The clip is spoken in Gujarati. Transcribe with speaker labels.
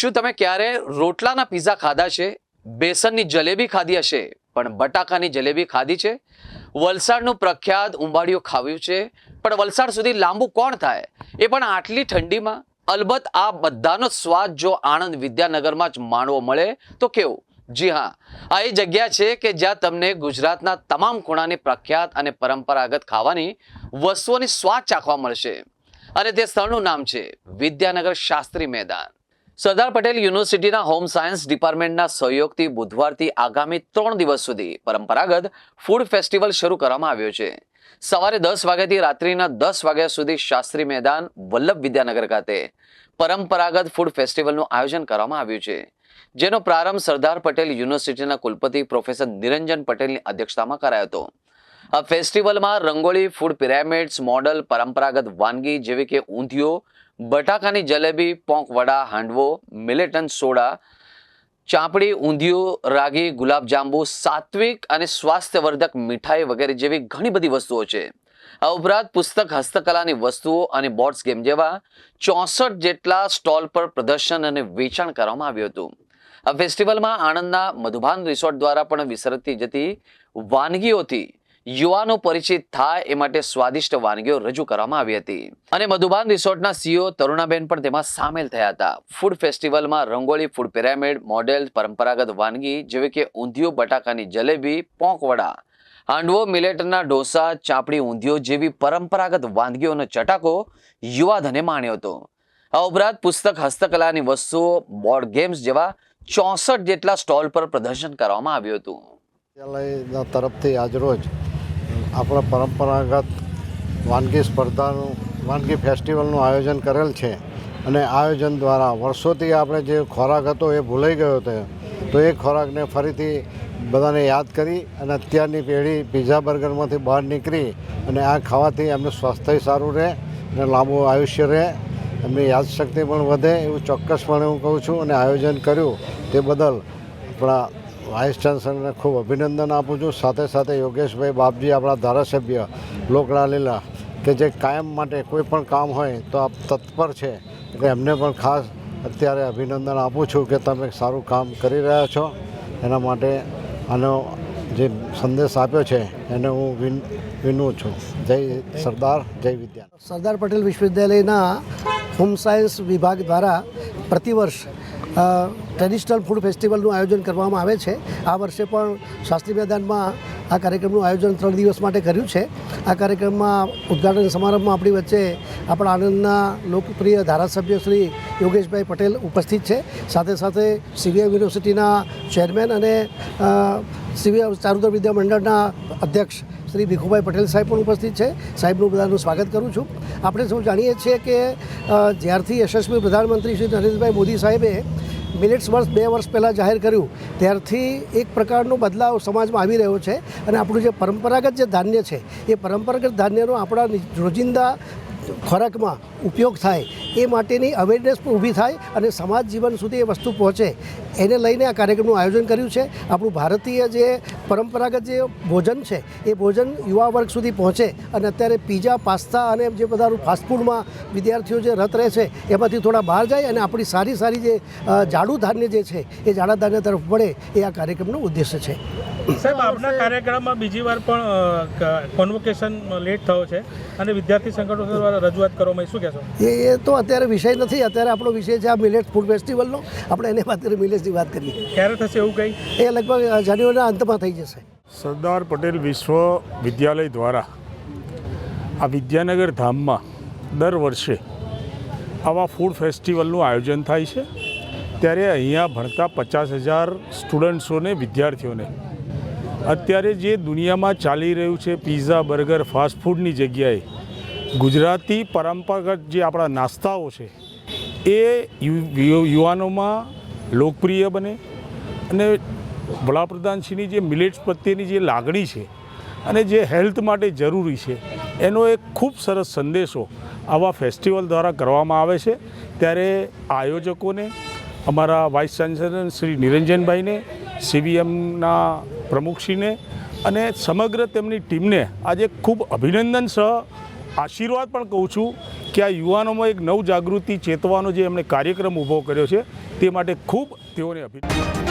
Speaker 1: શું તમે ક્યારે રોટલાના પીઝા ખાધા છે? બેસનની જલેબી ખાધી હશે, પણ બટાકાની જલેબી ખાધી છે? વલસાડનું પ્રખ્યાત ઉંબાડિયું ખાવ્યું છે, પણ વલસાડ સુધી લાંબુ કોણ થાય? એ પણ આટલી ઠંડીમાં? અલબત્ત આ બધાનો સ્વાદ જો આણંદ વિદ્યાનગરમાં જ માણવો મળે, તો કેવું? જી હા, આ એ જગ્યા છે કે જ્યાં તમને ગુજરાતના તમામ ખૂણાની પ્રખ્યાત અને પરંપરાગત ખાવાની વસ્તુઓની સ્વાદ ચાખવા મળશે. અને તે સ્થળનું નામ છે વિદ્યાનગર શાસ્ત્રી મેદાન. સરદાર પટેલ યુનિવર્સિટીના હોમ સાયન્સ ડિપાર્ટમેન્ટના સહયોગથી બુધવારથી આગામી ત્રણ દિવસ સુધી પરંપરાગત ફૂડ ફેસ્ટિવલ શરૂ કરવામાં આવ્યો છે. સવારે દસ વાગ્યાથી રાત્રિના દસ વાગ્યા સુધી શાસ્ત્રી મેદાન વલ્લભ વિદ્યાનગર ખાતે પરંપરાગત ફૂડ ફેસ્ટિવલનું આયોજન કરવામાં આવ્યું છે. જેનો પ્રારંભ સરદાર પટેલ યુનિવર્સિટીના કુલપતિ પ્રોફેસર નિરંજન પટેલની અધ્યક્ષતામાં કરાયો હતો. આ ફેસ્ટિવલમાં રંગોળી, ફૂડ પિરામિડ્સ, મોડલ, પરંપરાગત વાનગી જેવી કે ઊંધિયો બટાકાની જલેબી, પોંક વડા, હાંડવો, મિલેટન સોડા, ચાંપડી, ઊંધિયું, રાગી, ગુલાબજાંબુ, સાત્વિક અને સ્વાસ્થ્યવર્ધક મીઠાઈ વગેરે જેવી ઘણી બધી વસ્તુઓ છે. આ ઉપરાંત પુસ્તક હસ્તકલાની વસ્તુઓ અને બોર્ડ્સ ગેમ જેવા ચોસઠ જેટલા સ્ટોલ પર પ્રદર્શન અને વેચાણ કરવામાં આવ્યું હતું. આ ફેસ્ટિવલમાં આણંદના મધુબાન રિસોર્ટ દ્વારા પણ વિસરતી જતી વાનગીઓથી યુવાનો પરિચિત થાય એ માટે સ્વાદિષ્ટ વાનગીઓ રજૂ કરવામાં આવી હતી. અને મધુબાન રિસોર્ટના સીઓ તરુણાબેન પણ તેમાં સામેલ થયા હતા. ફૂડ ફેસ્ટિવલમાં રંગોળી, ફૂડ પિરામિડ, મોડેલ, પરંપરાગત વાનગી જેવી કે ઊંધિયું, બટાકાની જલેબી, પોંક વડા, હાંડવો, મિલેટના ઢોસા, ચાપડી ઊંધિયો જેવી પરંપરાગત વાનગીઓનો ચટાકો યુવાધને માણ્યો હતો. આ ઉપરાંત પુસ્તક, હસ્તકલાની વસ્તુઓ બોર્ડ ગેમ્સ જેવા ચોસઠ જેટલા સ્ટોલ પર પ્રદર્શન કરવામાં આવ્યું હતું.
Speaker 2: તરફથી આજરોજ આપણા પરંપરાગત વાનગી સ્પર્ધાનું, વાનગી ફેસ્ટિવલનું આયોજન કરેલ છે. અને આયોજન દ્વારા વર્ષોથી આપણે જે ખોરાક હતો એ ભૂલાઈ ગયો હતો. તો એ ખોરાકને ફરીથી બધાને યાદ કરી અને અત્યારની પેઢી પીઝા બર્ગરમાંથી બહાર નીકળી અને આ ખાવાથી એમનું સ્વાસ્થ્ય સારું રહે અને લાંબુ આયુષ્ય રહે. એમની યાદશક્તિ પણ વધે એવું ચોક્કસપણે હું કહું છું અને આયોજન કર્યું તે બદલ આપણા વાઇસ ચાન્સલરને ખૂબ અભિનંદન આપું છું. સાથે સાથે યોગેશભાઈ બાપજી, આપણા ધારાસભ્ય લોકલાલીલા કે જે કાયમ માટે કોઈ પણ કામ હોય તો આ તત્પર છે. એટલે એમને પણ ખાસ અત્યારે અભિનંદન આપું છું કે તમે સારું કામ કરી રહ્યા છો. એના માટે આનો જે સંદેશ આપ્યો છે, એને હું વિન વિનું છું. જય સરદાર, જય વિદ્યા
Speaker 3: સરદાર પટેલ વિશ્વવિદ્યાલયના હોમ સાયન્સ વિભાગ દ્વારા પ્રતિવર્ષ ટ્રેડિશનલ ફૂડ ફેસ્ટિવલનું આયોજન કરવામાં આવે છે. આ વર્ષે પણ શાસ્ત્રી મેદાનમાં આ કાર્યક્રમનું આયોજન ત્રણ દિવસ માટે કર્યું છે. આ કાર્યક્રમમાં ઉદ્ઘાટન સમારંભમાં આપણી વચ્ચે આપણા આણંદના લોકપ્રિય ધારાસભ્ય શ્રી યોગેશભાઈ પટેલ ઉપસ્થિત છે. સાથે સાથે સીવીએમ યુનિવર્સિટીના ચેરમેન અને અ, સીવીએમ ચારુતર વિદ્યા મંડળના અધ્યક્ષ શ્રી ભીખુભાઈ પટેલ સાહેબ પણ ઉપસ્થિત છે. સાહેબનું બધાનું સ્વાગત કરું છું. આપણે સૌ જાણીએ છીએ કે જ્યારથી યશસ્વી પ્રધાનમંત્રી શ્રી નરેન્દ્રભાઈ મોદી સાહેબે મિનિટ્સ વર્ષ, બે વર્ષ પહેલાં જાહેર કર્યું, ત્યારથી એક પ્રકારનો બદલાવ સમાજમાં આવી રહ્યો છે અને આપણું જે પરંપરાગત જે ધાન્ય છે, એ પરંપરાગત ધાન્યનો આપણા રોજિંદા ખોરાકમાં ઉપયોગ થાય એ માટેની અવેરનેસ પણ ઊભી થાય અને સમાજ જીવન સુધી એ વસ્તુ પહોંચે. એને લઈને આ કાર્યક્રમનું આયોજન કર્યું છે. આપણું ભારતીય જે પરંપરાગત જે ભોજન છે એ ભોજન યુવા વર્ગ સુધી પહોંચે અને અત્યારે પીઝા પાસ્તા અને જે બધા ફાસ્ટફૂડમાં વિદ્યાર્થીઓ જે રત રહે છે એમાંથી થોડા બહાર જાય અને આપણી સારી સારી જે જાડું ધાન્ય જે છે એ જાડા ધાન્ય તરફ વળે એ આ કાર્યક્રમનો ઉદ્દેશ્ય છે.
Speaker 4: સાહેબ આપના કાર્યક્રમમાં બીજી વાર પણ કોન્વોકેશન લેટ થયો છે અને વિદ્યાર્થી સંગઠનો દ્વારા રજૂઆત કરવામાં. શું કહેશો?
Speaker 3: એ તો અત્યારે વિષય નથી અત્યારે આપણો વિષય છે આ મિલેટ ફૂડ ફેસ્ટિવલનો આપણે એને અત્યારે મિલેટ્સની વાત કરીએ.
Speaker 4: ક્યારે થશે એવું કંઈ?
Speaker 3: એ લગભગ જાન્યુઆરીના અંતમાં થઈ જશે.
Speaker 5: સરદાર પટેલ વિશ્વ વિદ્યાલય દ્વારા આ વિદ્યાનગર ધામમાં દર વર્ષે આવા ફૂડ ફેસ્ટિવલનું આયોજન થાય છે. ત્યારે અહીંયા ભણતા પચાસ હજાર સ્ટુડન્ટ્સોને વિદ્યાર્થીઓને અત્યારે જે દુનિયામાં ચાલી રહ્યું છે પીઝા બર્ગર ફાસ્ટફૂડની જગ્યાએ ગુજરાતી પરંપરાગત જે આપણા નાસ્તાઓ છે, એ યુવાનોમાં લોકપ્રિય બને અને વડાપ્રધાનશ્રીની જે મિલેટ્સ પ્રત્યેની જે લાગણી છે અને જે હેલ્થ માટે જરૂરી છે, એનો એક ખૂબ સરસ સંદેશો આવા ફેસ્ટિવલ દ્વારા કરવામાં આવે છે. ત્યારે આયોજકોને, અમારા વાઇસ ચાન્સેલર શ્રી નિરંજનભાઈને, સીવીએમના પ્રમુખશ્રીને અને સમગ્ર તેમની ટીમને આજે ખૂબ અભિનંદન સહ આશીર્વાદ પણ કહું છું કે આ યુવાનોમાં એક નવ જાગૃતિ ચેતવાનો જે એમણે કાર્યક્રમ ઊભો કર્યો છે, તે માટે ખૂબ તેઓને અભિનંદન.